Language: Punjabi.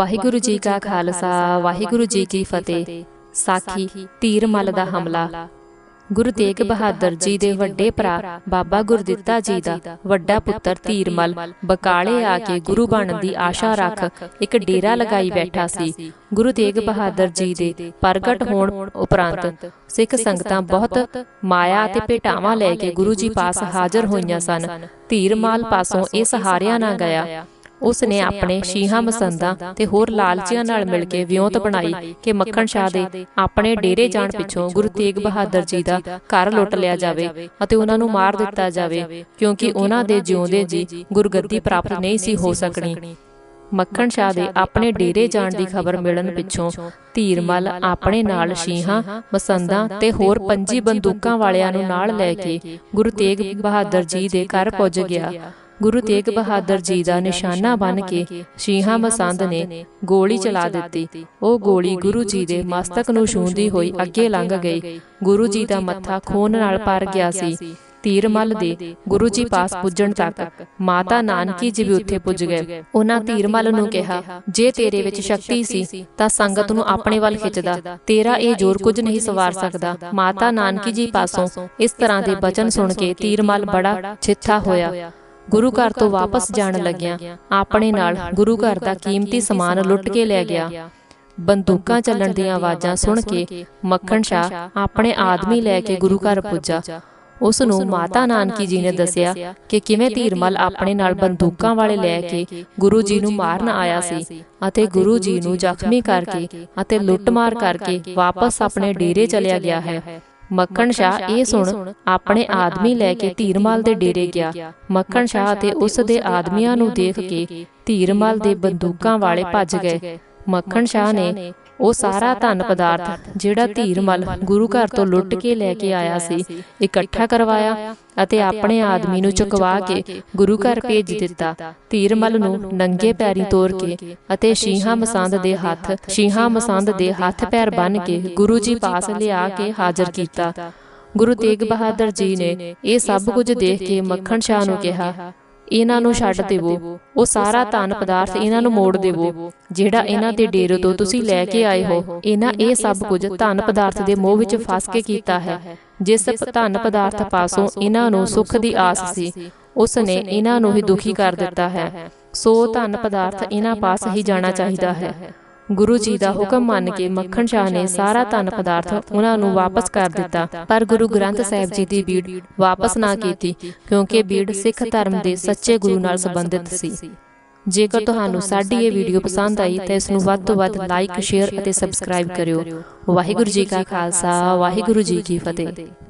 ਵਾਹਿਗੁਰੂ ਜੀ ਕਾ ਖਾਲਸਾ ਵਾਹਿਗੁਰੂ ਜੀ ਕੀ ਫਤਿਹ। ਸਾਖੀ ਧੀਰਮਲ ਦਾ ਹਮਲਾ। ਗੁਰੂ ਤੇਗ ਬਹਾਦਰ ਜੀ ਦੇ ਵੱਡੇ ਭਰਾ ਬਾਬਾ ਗੁਰਦਿੱਤਾ ਜੀ ਦਾ ਵੱਡਾ ਪੁੱਤਰ ਧੀਰਮਲ ਬਕਾਲੇ ਆ ਕੇ ਗੁਰੂ ਬਣਨ ਦੀ ਆਸ਼ਾ ਰੱਖ ਇੱਕ ਡੇਰਾ ਲਗਾਈ ਬੈਠਾ ਸੀ। ਗੁਰੂ ਤੇਗ ਬਹਾਦਰ ਜੀ ਦੇ ਪ੍ਰਗਟ ਹੋਣ ਉਪਰੰਤ ਸਿੱਖ ਸੰਗਤਾਂ ਬਹੁਤ ਮਾਇਆ ਤੇ ਭੇਟਾਵਾਂ ਲੈ ਕੇ ਗੁਰੂ ਜੀ ਪਾਸ ਹਾਜ਼ਰ ਹੋਈਆਂ ਸਨ। ਧੀਰਮਲ ਪਾਸੋਂ ਇਹ ਸਹਾਰਿਆ ਨਾ ਗਿਆ। ਉਸ ਨੇ ਆਪਣੇ ਸ਼ੀਹਾਂ ਮਸੰਦਾਂ ਤੇ ਹੋਰ ਲਾਲਚੀਆਂ ਨਾਲ ਮਿਲ ਕੇ ਵਿਉਂਤ ਬਣਾਈ ਕਿ ਮੱਖਣ ਸ਼ਾਹ ਦੇ ਆਪਣੇ ਡੇਰੇ ਜਾਣ ਪਿੱਛੋਂ ਗੁਰੂ ਤੇਗ ਬਹਾਦਰ ਜੀ ਦਾ ਘਰ ਲੁੱਟ ਲਿਆ ਜਾਵੇ ਅਤੇ ਉਹਨਾਂ ਨੂੰ ਮਾਰ ਦਿੱਤਾ ਜਾਵੇ ਕਿਉਂਕਿ ਉਹਨਾਂ ਦੇ ਜਿਉਂਦੇ ਜੀ ਗੁਰਗੱਦੀ ਪ੍ਰਾਪਤ ਨਹੀਂ ਸੀ ਹੋ ਸਕਣੀ। ਮੱਖਣ ਸ਼ਾਹ ਦੇ ਆਪਣੇ ਡੇਰੇ ਜਾਣ ਦੀ ਖਬਰ ਮਿਲਣ ਪਿੱਛੋਂ ਧੀਰਮਲ ਆਪਣੇ ਨਾਲ ਸ਼ੀਹਾਂ ਮਸੰਦਾਂ ਤੇ ਹੋਰ ਪੰਜੀ ਬੰਦੂਕਾਂ ਵਾਲਿਆਂ ਨੂੰ ਨਾਲ ਲੈ ਕੇ ਗੁਰੂ ਤੇਗ ਬਹਾਦਰ ਜੀ ਦੇ ਘਰ ਪੁੱਜ ਗਿਆ ਗੁਰੂ ਤੇਗ ਬਹਾਦਰ ਜੀ ਦਾ ਨਿਸ਼ਾਨਾ ਬਣ ਕੇ ਸ਼ੀਹਾ ਮਸੰਦ ਨੇ ਗੋਲੀ ਚਲਾ ਦਿੱਤੀ। ਉਹ ਗੋਲੀ ਗੁਰੂ ਜੀ ਦੇ ਮਸਤਕ ਨੂੰ ਛੂੰਦੀ ਹੋਈ ਅੱਗੇ ਲੰਘ ਗਈ। ਗੁਰੂ ਜੀ ਦਾ ਮੱਥਾ ਖੂਨ ਨਾਲ ਭਰ ਗਿਆ ਸੀ। ਧੀਰਮਲ ਦੇ ਗੁਰੂ ਜੀ ਪਾਸ ਪੁੱਜਣ ਤੱਕ ਮਾਤਾ ਨਾਨਕੀ ਜੀ ਵੀ ਉੱਥੇ ਪੁੱਜ ਗਏ। ਉਹਨਾਂ ਧੀਰਮਲ ਨੂੰ ਕਿਹਾ ਜੇ ਤੇਰੇ ਵਿੱਚ ਸ਼ਕਤੀ ਸੀ ਤਾਂ ਸੰਗਤ ਨੂੰ ਆਪਣੇ ਵੱਲ ਖਿੱਚਦਾ। ਤੇਰਾ ਇਹ ਜ਼ੋਰ ਕੁਝ ਨਹੀਂ ਸਵਾਰ ਸਕਦਾ। ਮਾਤਾ ਨਾਨਕੀ ਜੀ ਪਾਸੋਂ ਇਸ ਤਰ੍ਹਾਂ ਦੇ ਬਚਨ ਸੁਣ ਕੇ ਧੀਰਮਲ ਬੜਾ ਛਿੱਥਾ ਹੋਇਆ ਗੁਰੂ ਘਰ ਤੋਂ ਵਾਪਸ ਜਾਣ ਲੱਗਿਆਂ ਆਪਣੇ ਨਾਲ ਗੁਰੂ ਘਰ ਦਾ ਕੀਮਤੀ ਸਮਾਨ ਲੁੱਟ ਕੇ ਲੈ ਗਿਆ। ਬੰਦੂਕਾਂ ਚੱਲਣ ਦੀਆਂ ਆਵਾਜ਼ਾਂ ਸੁਣ ਕੇ ਮੱਖਣ ਸ਼ਾਹ ਆਪਣੇ ਆਦਮੀ ਲੈ ਕੇ ਗੁਰੂ ਘਰ ਪੁੱਜਾ। ਉਸ ਨੂੰ ਮਾਤਾ ਨਾਨਕੀ ਜੀ ਨੇ ਦੱਸਿਆ ਕਿ ਕਿਵੇਂ ਧੀਰਮਲ ਆਪਣੇ ਨਾਲ ਬੰਦੂਕਾਂ ਵਾਲੇ ਲੈ ਕੇ ਗੁਰੂ ਜੀ ਨੂੰ ਮਾਰਨ ਆਇਆ ਸੀ ਅਤੇ ਗੁਰੂ ਜੀ ਨੂੰ ਜ਼ਖਮੀ ਕਰਕੇ ਅਤੇ ਲੁੱਟਮਾਰ ਕਰਕੇ ਵਾਪਸ ਆਪਣੇ ਡੇਰੇ ਚਲਿਆ ਗਿਆ ਹੈ। ਮੱਖਣ ਸ਼ਾਹ ਇਹ ਸੁਣ ਆਪਣੇ ਆਦਮੀ ਲੈ ਕੇ ਧੀਰਮਲ ਦੇ ਡੇਰੇ ਗਿਆ। ਮੱਖਣ ਸ਼ਾਹ ਤੇ ਉਸ ਦੇ ਆਦਮੀਆਂ ਨੂੰ ਦੇਖ ਕੇ ਧੀਰਮਲ ਦੇ ਬੰਦੂਕਾਂ ਵਾਲੇ ਭੱਜ ਗਏ। ਮੱਖਣ ਸ਼ਾਹ ਨੇ ਉਹ ਸਾਰਾ ਧਨ ਪਦਾਰਥ ਜਿਹੜਾ ਧੀਰਮਲ ਗੁਰੂ ਘਰ ਤੋਂ ਲੁੱਟ ਕੇ ਲੈ ਕੇ ਆਇਆ ਸੀ, ਇਕੱਠਾ ਕਰਵਾਇਆ ਅਤੇ ਆਪਣੇ ਆਦਮੀ ਨੂੰ ਚੁਕਵਾ ਕੇ ਗੁਰੂ ਘਰ ਭੇਜ ਦਿੱਤਾ। ਧੀਰਮਲ ਨੂੰ ਨੰਗੇ ਪੈਰੀ ਤੋਰ ਕੇ ਅਤੇ ਸ਼ੀਹਾ ਮਸੰਦ ਦੇ ਹੱਥ, ਸ਼ੀਹਾ ਮਸੰਦ ਦੇ ਹੱਥ ਪੈਰ ਬੰਨ ਕੇ ਗੁਰੂ ਜੀ ਪਾਸ ਲਿਆ ਕੇ ਹਾਜ਼ਰ ਕੀਤਾ। ਗੁਰੂ ਤੇਗ ਬਹਾਦਰ ਜੀ ਨੇ ਇਹ ਸਭ ਕੁਝ ਦੇਖ ਕੇ ਮੱਖਣ ਸ਼ਾਹ ਨੂੰ ਕਿਹਾ ਇਹਨਾਂ ਨੂੰ ਛੱਡ ਦੇਵੋ। ਉਹ ਸਾਰਾ ਧਨ ਪਦਾਰਥ ਇਹਨਾਂ ਨੂੰ ਮੋੜ ਦੇਵੋ। ਜਿਹੜਾ ਇਹਨਾਂ ਦੇ ਡੇਰੇ ਤੋਂ ਤੁਸੀਂ ਲੈ ਕੇ ਆਏ ਹੋ ਇਹਨਾਂ ਇਹ ਸਭ ਕੁਝ ਧਨ ਪਦਾਰਥ ਦੇ ਮੋਹ ਵਿੱਚ ਫਸ ਕੇ ਕੀਤਾ ਹੈ। ਜਿਸ ਧਨ ਪਦਾਰਥ ਪਾਸੋਂ ਇਹਨਾਂ ਨੂੰ ਸੁੱਖ ਦੀ ਆਸ ਸੀ ਉਸ ਨੇ ਇਹਨਾਂ ਨੂੰ ਹੀ ਦੁਖੀ ਕਰ ਦਿੱਤਾ ਹੈ। ਸੋ ਧਨ ਪਦਾਰਥ ਇਹਨਾਂ ਪਾਸ ਹੀ ਜਾਣਾ ਚਾਹੀਦਾ ਹੈ। ਗੁਰੂ ਜੀ ਦਾ ਹੁਕਮ ਮੰਨ ਕੇ ਮੱਖਣ ਸ਼ਾਹ ਨੇ ਸਾਰਾ ਧਨ ਪਦਾਰਥ ਉਹਨਾਂ ਨੂੰ ਵਾਪਸ ਕਰ ਦਿੱਤਾ। ਪਰ ਗੁਰੂ ਗ੍ਰੰਥ ਸਾਹਿਬ ਜੀ ਦੀ ਬੀੜ ਵਾਪਸ ਨਾ ਕੀਤੀ, ਕਿਉਂਕਿ ਬੀੜ ਸਿੱਖ ਧਰਮ ਦੇ ਸੱਚੇ ਗੁਰੂ ਨਾਲ ਸੰਬੰਧਿਤ ਸੀ। ਜੇਕਰ ਤੁਹਾਨੂੰ ਸਾਡੀ ਇਹ ਵੀਡੀਓ ਪਸੰਦ ਆਈ ਤਾਂ ਇਸ ਨੂੰ ਵੱਧ ਤੋਂ ਵੱਧ ਲਾਈਕ, ਸ਼ੇਅਰ ਅਤੇ ਸਬਸਕ੍ਰਾਈਬ ਕਰਿਓ। ਵਾਹਿਗੁਰੂ ਜੀ ਕਾ ਖਾਲਸਾ, ਵਾਹਿਗੁਰੂ ਜੀ ਕੀ ਫਤਿਹ।